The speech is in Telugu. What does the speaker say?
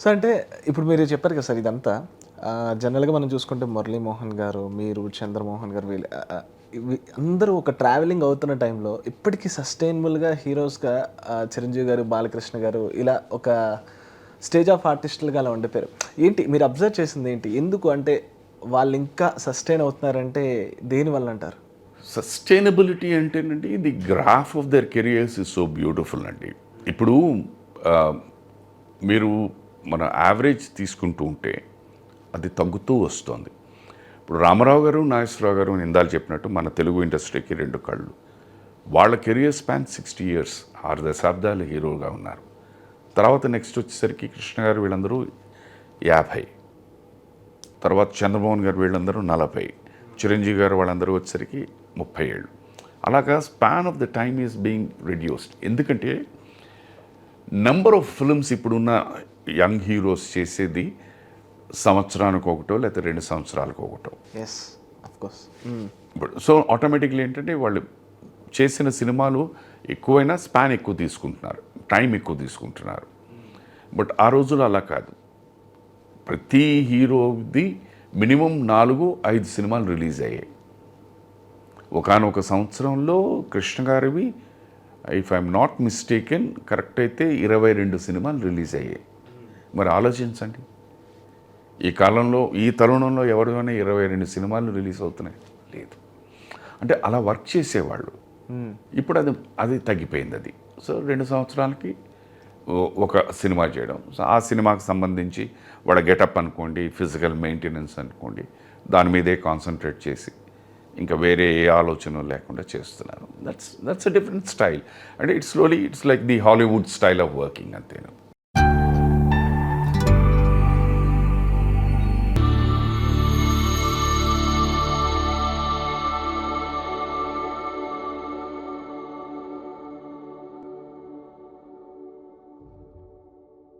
సో అంటే ఇప్పుడు మీరు చెప్పారు కదా సార్ ఇదంతా. జనరల్గా మనం చూసుకుంటే మురళీమోహన్ గారు మీరు చంద్రమోహన్ గారు వీళ్ళు అందరూ ఒక ట్రావెలింగ్ అవుతున్న టైంలో ఇప్పటికీ సస్టైనబుల్గా హీరోస్గా చిరంజీవి గారు బాలకృష్ణ గారు ఇలా ఒక స్టేజ్ ఆఫ్ ఆర్టిస్టులుగా అలా ఉండిపోయారు. ఏంటి? మీరు అబ్జర్వ్ చేసింది ఏంటి? ఎందుకు అంటే వాళ్ళు ఇంకా సస్టైన్ అవుతున్నారంటే దేనివల్ల అంటారు? సస్టైనబిలిటీ అంటేనండి the graph of their careers is so beautiful అండి. ఇప్పుడు మీరు మన యావరేజ్ తీసుకుంటూ ఉంటే అది తగ్గుతూ వస్తుంది. ఇప్పుడు రామారావు గారు నాగేశ్వరరావు గారు ఇందాలు చెప్పినట్టు మన తెలుగు ఇండస్ట్రీకి రెండు కళ్ళు. వాళ్ళ కెరియర్ స్పాన్ సిక్స్టీ ఇయర్స్ ఆరు దశాబ్దాలు హీరోగా ఉన్నారు. తర్వాత నెక్స్ట్ వచ్చేసరికి కృష్ణ గారు వీళ్ళందరూ యాభై. తర్వాత చంద్రమోహన్ గారు వీళ్ళందరూ నలభై. చిరంజీవి గారు వాళ్ళందరూ వచ్చేసరికి ముప్పై ఏళ్ళు. అలాగా span of the time is being reduced ఎందుకంటే నెంబర్ ఆఫ్ ఫిల్మ్స్ ఇప్పుడున్న యంగ్ హీరోస్ చేసేది సంవత్సరానికి ఒకటో లేకపోతే రెండు సంవత్సరాలకు ఒకటో. ఎస్ కోర్స్ ఇప్పుడు సో ఆటోమేటిక్లీ ఏంటంటే వాళ్ళు చేసిన సినిమాలు ఎక్కువైనా స్పాన్ ఎక్కువ తీసుకుంటున్నారు టైం ఎక్కువ తీసుకుంటున్నారు. బట్ ఆ రోజుల్లో అలా కాదు. ప్రతి హీరోది మినిమం నాలుగు ఐదు సినిమాలు రిలీజ్ అయ్యాయి. ఒకనొక సంవత్సరంలో కృష్ణ గారివి if I'm not mistaken correct అయితే ఇరవై రెండు సినిమాలు రిలీజ్ అయ్యాయి. మరి ఆలోచించండి. ఈ కాలంలో ఈ తరుణంలో ఎవరిలోనే ఇరవై రెండు సినిమాలు రిలీజ్ అవుతున్నాయి. లేదు. అంటే అలా వర్క్ చేసేవాళ్ళు. ఇప్పుడు అది అది తగ్గిపోయింది అది. సో రెండు సంవత్సరాలకి ఒక సినిమా చేయడం. సో ఆ సినిమాకి సంబంధించి వాళ్ళ గెటప్ అనుకోండి ఫిజికల్ మెయింటెనెన్స్ అనుకోండి దాని మీదే కాన్సన్ట్రేట్ చేసి ఇంకా వేరే ఏ ఆలోచన లేకుండా చేస్తున్నారు. That's that's a different style అంటే it's slowly it's like the Hollywood style of working అంతేను?